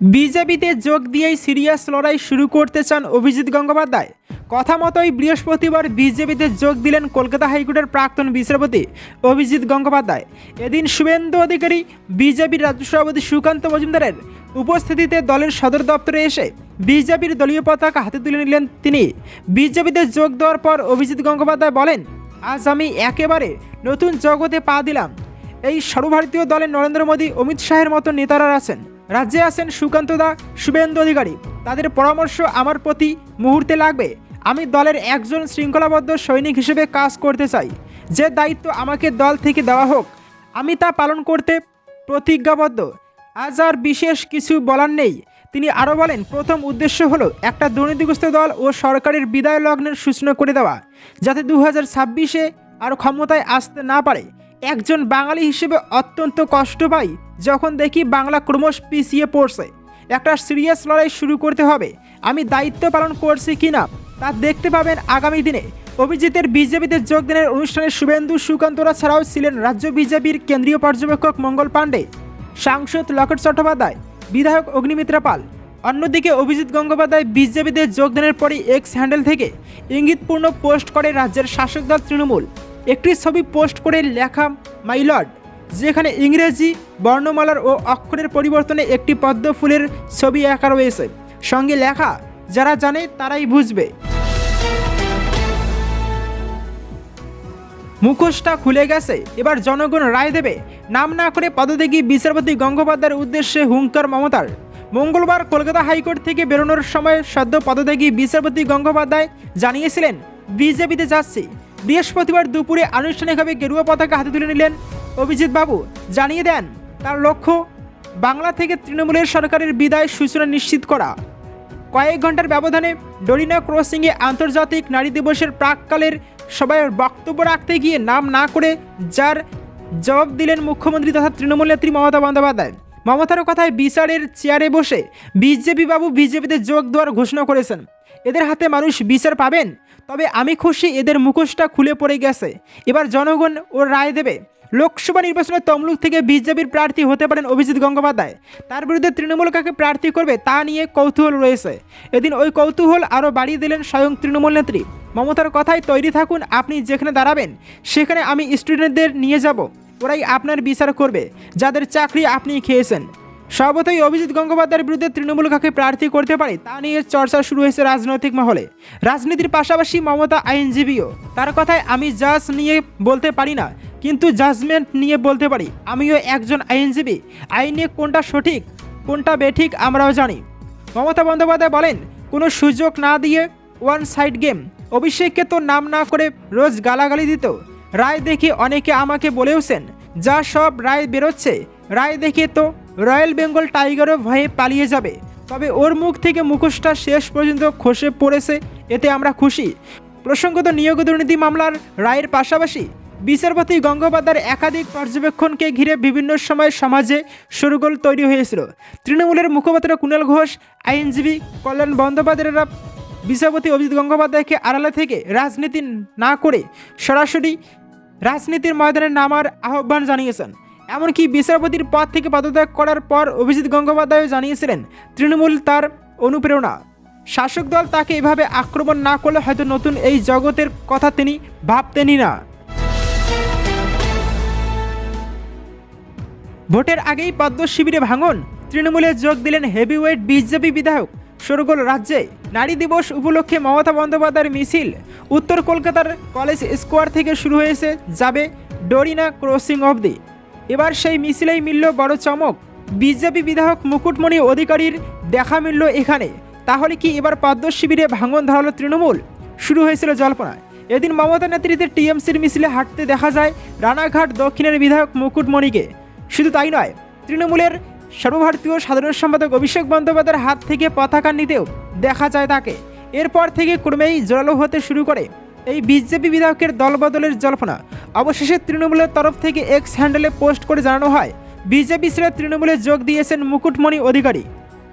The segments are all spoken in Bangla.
বিজেপিতে যোগ দিয়েই সিরিয়াস লড়াই শুরু করতে চান অভিজিৎ গঙ্গোপাধ্যায়। কথা মতোই বৃহস্পতিবার বিজেপিতে যোগ দিলেন কলকাতা হাইকোর্টের প্রাক্তন বিচারপতি অভিজিৎ গঙ্গোপাধ্যায়। এদিন শুভেন্দু অধিকারী, বিজেপির রাজ্য সভাপতি সুকান্ত মজুমদারের উপস্থিতিতে দলের সদর দপ্তরে এসে বিজেপির দলীয় পতাকা হাতে তুলে নিলেন তিনি। বিজেপিতে যোগ দেওয়ার পর অভিজিৎ গঙ্গোপাধ্যায় বলেন, আজ আমি একেবারে নতুন জগতে পা দিলাম। এই সর্বভারতীয় দলে নরেন্দ্র মোদী, অমিত শাহের মতো নেতারা আছেন। রাজ্যে আছেন সুকান্ত দা, শুভেন্দু অধিকারী। তাদের পরামর্শ আমার প্রতি মুহূর্তে লাগবে। আমি দলের একজন শৃঙ্খলাবদ্ধ সৈনিক হিসেবে কাজ করতে চাই। যে দায়িত্ব আমাকে দল থেকে দেওয়া হোক, আমি তা পালন করতে প্রতিজ্ঞাবদ্ধ। আজ আর বিশেষ কিছু বলার নেই। তিনি আরও বলেন, প্রথম উদ্দেশ্য হলো একটা দুর্নীতিগ্রস্ত দল ও সরকারের বিদায় লগ্নের সূচনা করে দেওয়া, যাতে দু হাজার ছাব্বিশে আর ক্ষমতায় আসতে না পারে। একজন বাঙালি হিসেবে অত্যন্ত কষ্ট পাই যখন দেখি বাংলা ক্রমশ পিছিয়ে পড়ছে। একটা সিরিয়াস লড়াই শুরু করতে হবে। আমি দায়িত্ব পালন করছি কিনা তা দেখতে পাবেন আগামী দিনে। অভিজিতের বিজেপিতে যোগদানের অনুষ্ঠানে শুভেন্দু সুকান্তরা ছাড়াও ছিলেন রাজ্য বিজেপির কেন্দ্রীয় পর্যবেক্ষক মঙ্গল পাণ্ডে, সাংসদ লকেট চট্টোপাধ্যায়, বিধায়ক অগ্নিমিত্রা পাল। অন্যদিকে অভিজিৎ গঙ্গোপাধ্যায় বিজেপিতে যোগদানের পরই এক্স হ্যান্ডেল থেকে ইঙ্গিতপূর্ণ পোস্ট করে রাজ্যের শাসক দল তৃণমূল। একটি ছবি পোস্ট করে লেখা মাইলর্ড যেখানে ইংরেজি, বর্ণমালার ও অক্ষরের পরিবর্তনে একটি পদ্ম ফুলের ছবি আঁকা রয়েছে। সঙ্গে লেখা, যারা জানে তারাই বুঝবে। মুখোশটা খুলে গেছে। এবার জনগণ রায় দেবে। নাম না করে পদত্যাগী বিচারপতি গঙ্গোপাধ্যায়ের উদ্দেশ্যে হুঙ্কার মমতার। মঙ্গলবার কলকাতা হাইকোর্ট থেকে বেরোনোর সময় সদ্য পদত্যাগী বিচারপতি গঙ্গোপাধ্যায় জানিয়েছিলেন, বিজেপিতে যাচ্ছি। বৃহস্পতিবার দুপুরে আনুষ্ঠানিকভাবে গেরুয়া পতাকা হাতে তুলে নিলেন অভিজিৎ বাবু। জানিয়ে দেন, তার লক্ষ্য, বাংলা থেকে তৃণমূলের সরকারের বিদায় সূচনা নিশ্চিত করা। কয়েক ঘণ্টার ব্যবধানে ডরিনা ক্রসিংয়ে আন্তর্জাতিক নারী দিবসের প্রাককালের সবাই বক্তব্য রাখতে গিয়ে নাম না করে যার জবাব দিলেন মুখ্যমন্ত্রী তথা তৃণমূল নেত্রী মমতা বন্দ্যোপাধ্যায়। মমতার কথায় বিচারের চেয়ারে বসে বিজেপি বাবু বিজেপিতে যোগ দেওয়ার ঘোষণা করেছেন। এদের হাতে মানুষ বিচার পাবেন, তবে আমি খুশি এদের মুখোশটা খুলে পড়ে গেছে। এবার জনগণ ও রায় দেবে। লোকসভা নির্বাচনে তমলুক থেকে বিজেপির প্রার্থী হতে পারেন অভিজিৎ গঙ্গোপাধ্যায়। তার বিরুদ্ধে তৃণমূল কাকে প্রার্থী করবে তা নিয়ে কৌতূহল রয়েছে। এদিন ওই কৌতূহল আরও বাড়িয়ে দিলেন স্বয়ং তৃণমূল নেত্রী। মমতার কথায় তৈরি থাকুন, আপনি যেখানে দাঁড়াবেন, সেখানে আমি স্টুডেন্টদের নিয়ে যাব। ওরাই আপনার বিচার করবে, যাদের চাকরি আপনি খেয়েছেন। সর্বতই অভিজিৎ গঙ্গোপাধ্যায়ের বিরুদ্ধে তৃণমূল কাকে প্রার্থী করতে পারে, তা নিয়ে চর্চা শুরু হয়েছে রাজনৈতিক মহলে। রাজনীতির পাশাপাশি মমতা আইনজীবীও। তার কথায় আমি জাজ নিয়ে বলতে পারি না, কিন্তু জাজমেন্ট নিয়ে বলতে পারি। আমিও একজন আইনজীবী। আইনে কোনটা সঠিক, কোনটা বেঠিক আমরাও জানি। মমতা বন্দ্যোপাধ্যায় বলেন, কোনো সুযোগ না দিয়ে ওয়ান সাইড গেম অভিষেককে তো নাম না করে রোজ গালাগালি দিত। রায় দেখে অনেকে আমাকে বলেওছেন, যা সব রায় বেরোচ্ছে, রায় দেখে তো রয়্যাল বেঙ্গল টাইগারও ভয়ে পালিয়ে যাবে। তবে ওর মুখ থেকে মুখোশটা শেষ পর্যন্ত খসে পড়েছে, এতে আমরা খুশি। প্রসঙ্গত নিয়োগ দুর্নীতি মামলার রায়ের পাশাপাশি বিচারপতি গঙ্গোপাধ্যায়ের একাধিক পর্যবেক্ষণকে ঘিরে বিভিন্ন সময় সমাজে সরগোল তৈরি হয়েছিল। তৃণমূলের মুখপাত্র কুণাল ঘোষ, আইনজীবী কল্যাণ বন্দ্যোপাধ্যায়রা বিচারপতি অভিজিৎ গঙ্গোপাধ্যায়কে আড়ালে থেকে রাজনীতি না করে সরাসরি রাজনীতির ময়দানে নামার আহ্বান জানিয়েছেন। এমনকি বিচারপতির পদ থেকে পদত্যাগ করার পর অভিজিৎ গঙ্গোপাধ্যায়ও জানিয়েছিলেন, তৃণমূল তার অনুপ্রেরণা। শাসক দল তাকে এভাবে আক্রমণ না করলে হয়তো নতুন এই জগতের কথা তিনি ভাবতেনই না। ভোটের আগেই পদ্ম শিবিরে ভাঙন, তৃণমূলে যোগ দিলেন হেভিওয়েট বিজেপি বিধায়ক সরগোল রাজ্যে নারী দিবস উপলক্ষে মমতা বন্দ্যোপাধ্যায়ের মিছিল। উত্তর কলকাতার কলেজ স্কোয়ার থেকে শুরু হয়েছে, যাবে ডরিনা ক্রসিং অবধি। এবার সেই মিছিলেই মিলল বড় চমক। বিজেপি বিধায়ক মুকুটমণি অধিকারীর দেখা মিলল এখানে। তাহলে কি এবার পদ্ম শিবিরে ভাঙন ধরালো তৃণমূল? শুরু হয়েছিল জল্পনা এদিন মমতা নেতৃত্বে টিএমসির মিছিলে হাঁটতে দেখা যায় রানাঘাট দক্ষিণের বিধায়ক মুকুটমণিকে। শুধু তাই নয়, তৃণমূলের সর্বভারতীয় সাধারণ সম্পাদক অভিষেক বন্দ্যোপাধ্যায়ের হাত থেকে পতাকা নিতেও দেখা যায় তাকে। এরপর থেকে ক্রমেই জোরালো হতে শুরু করে। এই বিজেপি বিধায়কের দলবদলের জল্পনা। অবশেষে তৃণমূলের তরফ থেকে এক্স হ্যান্ডেলে পোস্ট করে জানানো হয়, বিজেপি ছেড়ে তৃণমূলে যোগ দিয়েছেন মুকুটমণি অধিকারী।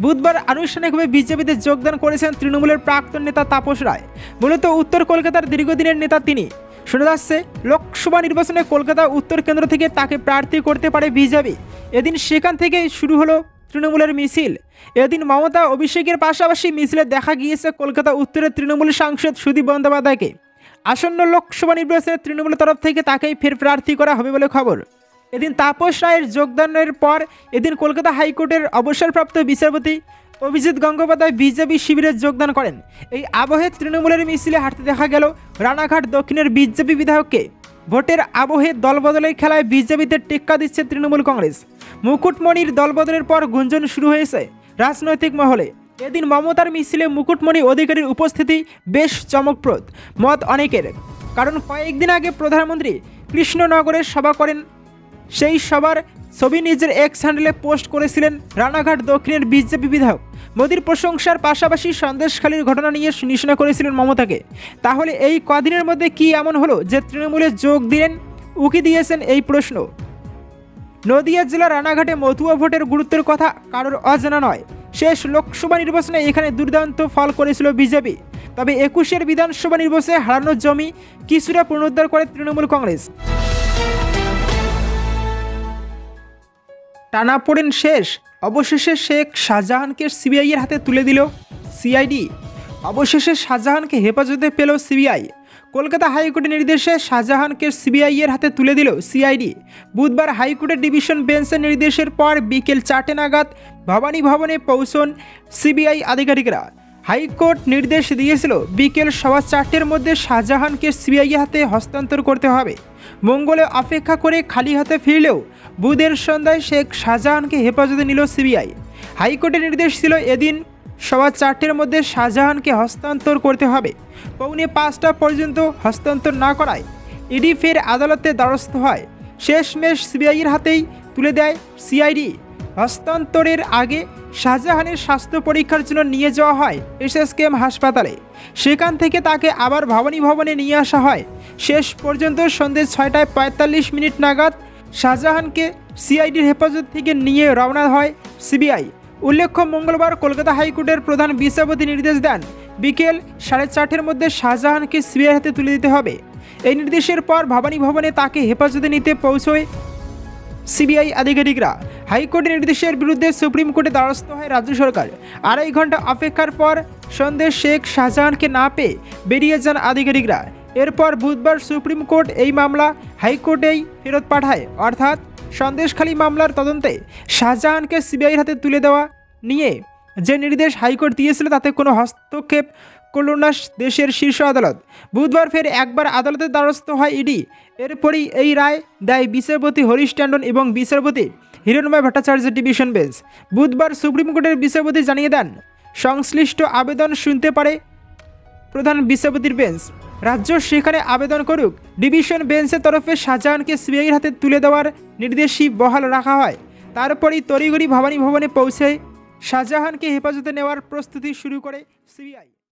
বুধবার আনুষ্ঠানিকভাবে বিজেপিতে যোগদান করেছেন তৃণমূলের প্রাক্তন নেতা তাপস রায়। মূলত উত্তর কলকাতার দীর্ঘদিনের নেতা তিনি। শোনা যাচ্ছে, লোকসভা নির্বাচনে কলকাতা উত্তর কেন্দ্র থেকে তাকে প্রার্থী করতে পারে বিজেপি। এদিন সেখান থেকে শুরু হলো তৃণমূলের মিছিল। এদিন মমতা অভিষেকের পাশাপাশি মিছিলে দেখা গিয়েছে কলকাতা উত্তরের তৃণমূল সাংসদ সুদীপ বন্দ্যোপাধ্যায়কে। আসন্ন লোকসভা নির্বাচনে তৃণমূলের তরফ থেকে তাকেই ফের প্রার্থী করা হবে বলে খবর। এদিন তাপস রায়ের যোগদানের পর এদিন কলকাতা হাইকোর্টের অবসরপ্রাপ্ত বিচারপতি অভিজিৎ গঙ্গোপাধ্যায় বিজেপি শিবিরে যোগদান করেন। এই আবহে তৃণমূলের মিছিলে হাঁটতে দেখা গেল রানাঘাট দক্ষিণের বিজেপি বিধায়ককে। ভোটের আবহে দলবদলের খেলায় বিজেপিতে টেক্কা দিচ্ছে তৃণমূল কংগ্রেস। মুকুটমণির দলবদলের পর গুঞ্জন শুরু হয়েছে রাজনৈতিক মহলে। এদিন মমতার মিছিলে মুকুটমণি অধিকারীর উপস্থিতি বেশ চমকপ্রদ, মত অনেকের। কারণ কয়েকদিন আগে প্রধানমন্ত্রী কৃষ্ণনগরের সভা করেন। সেই সবার ছবি নিজের এক্স হ্যান্ডেলে পোস্ট করেছিলেন রানাঘাট দক্ষিণের বিজেপি বিধায়ক। মোদির প্রশংসার পাশাপাশি সন্দেশখালীর ঘটনা নিয়ে নিশানা করেছিলেন মমতাকে। তাহলে এই কদিনের মধ্যে কি এমন হলো যে তৃণমূলে যোগ দিলেন? উকি দিয়েছেন এই প্রশ্ন। নদিয়া জেলার রানাঘাটে মতুয়া ভোটের গুরুত্বের কথা কারোর অজানা নয়। শেষ লোকসভা নির্বাচনে এখানে দুর্দান্ত ফল করেছিল বিজেপি। তবে একুশের বিধানসভা নির্বাচনে হারানোর জমি কিছুটা পুনরুদ্ধার করে তৃণমূল কংগ্রেস। টানাপোড়েন শেষ। অবশেষে শেখ শাহজাহানকে সিবিআইয়ের হাতে তুলে দিল। সিআইডি। অবশেষে শাহজাহানকে হেফাজতে পেল সিবিআই। কলকাতা হাইকোর্টের নির্দেশে শাহজাহানকে সিবিআইয়ের হাতে তুলে দিল সিআইডি। বুধবার হাইকোর্টের ডিভিশন বেঞ্চের নির্দেশের পর বিকেল চারটে নাগাদ ভবানী ভবনে পৌঁছন সিবিআই আধিকারিকরা। হাইকোর্ট নির্দেশ দিয়েছিল বিকেল সওয়া চারটের মধ্যে শাহজাহানকে সিবিআই হাতে হস্তান্তর করতে হবে। মঙ্গলে অপেক্ষা করে খালি হাতে ফিরলেও বুধের সন্ধ্যায় শেখ শাহজাহানকে হেফাজতে নিল সিবিআই। হাইকোর্টের নির্দেশ ছিল এদিন সওয়া চারটের মধ্যে শাহজাহানকে হস্তান্তর করতে হবে। পৌনে পাঁচটা পর্যন্ত হস্তান্তর না করায় ইডি ফের আদালতে দ্বারস্থ হয়। শেষমেশ সিবিআইয়ের হাতেই তুলে দেয় সিআইডি। হস্তান্তরের আগে শাহজাহানের স্বাস্থ্য পরীক্ষার জন্য নিয়ে যাওয়া হয় এসএসকেএম হাসপাতালে। সেখান থেকে তাকে আবার ভবানী ভবনে নিয়ে আসা হয়। শেষ পর্যন্ত সন্ধ্যে ছয়টায় পঁয়তাল্লিশ মিনিট নাগাদ শাহজাহানকে সিআইডির হেফাজত থেকে নিয়ে রওনা হয় সিবিআই। উল্লেখ্য, মঙ্গলবার কলকাতা হাইকোর্টের প্রধান বিচারপতি নির্দেশ দেন, বিকেল সাড়ে চারটের মধ্যে শাহজাহানকে সিবিআই হাতে তুলে দিতে হবে। এই নির্দেশের পর ভবানী ভবনে তাকে হেফাজতে নিতে পৌঁছয় সিবিআই আধিকারিকরা হাইকোর্টের নির্দেশের বিরুদ্ধে সুপ্রিম কোর্টে দ্বারস্থ হয় রাজ্য সরকার। আড়াই ঘণ্টা অপেক্ষার পর সন্ধ্যে শেখ শাহজাহানকে না পেয়ে বেরিয়ে যান আধিকারিকরা। এরপর বুধবার সুপ্রিম কোর্ট এই মামলা হাইকোর্টেই ফেরত পাঠায়। অর্থাৎ সন্দেশখালী মামলার তদন্তে শাহজাহানকে সিবিআইয়ের হাতে তুলে দেওয়া নিয়ে যে নির্দেশ হাইকোর্ট দিয়েছিল তাতে কোনো হস্তক্ষেপ করল দেশের শীর্ষ আদালত। বুধবার ফের একবার আদালতের দ্বারস্থ হয় ইডি। এরপরই এই রায় দেয় বিচারপতি হরিশ ট্যান্ডন এবং বিচারপতি হিরণময় ভট্টাচার্যের ডিভিশন বেঞ্চ। বুধবার সুপ্রিম কোর্টের বিচারপতি জানিয়ে দেন, সংশ্লিষ্ট আবেদন শুনতে পারে প্রধান বিচারপতির বেঞ্চ। রাজ্য সেখানে আবেদন করুক, ডিভিশন বেঞ্চের তরফে শাহজাহানকে সিবিআইয়ের হাতে তুলে দেওয়ার নির্দেশই বহাল রাখা হয়। তারপরই তড়িঘড়ি ভবানী ভবনে পৌঁছে শাহজাহানকে হেফাজতে নেওয়ার প্রস্তুতি শুরু করে সিবিআই।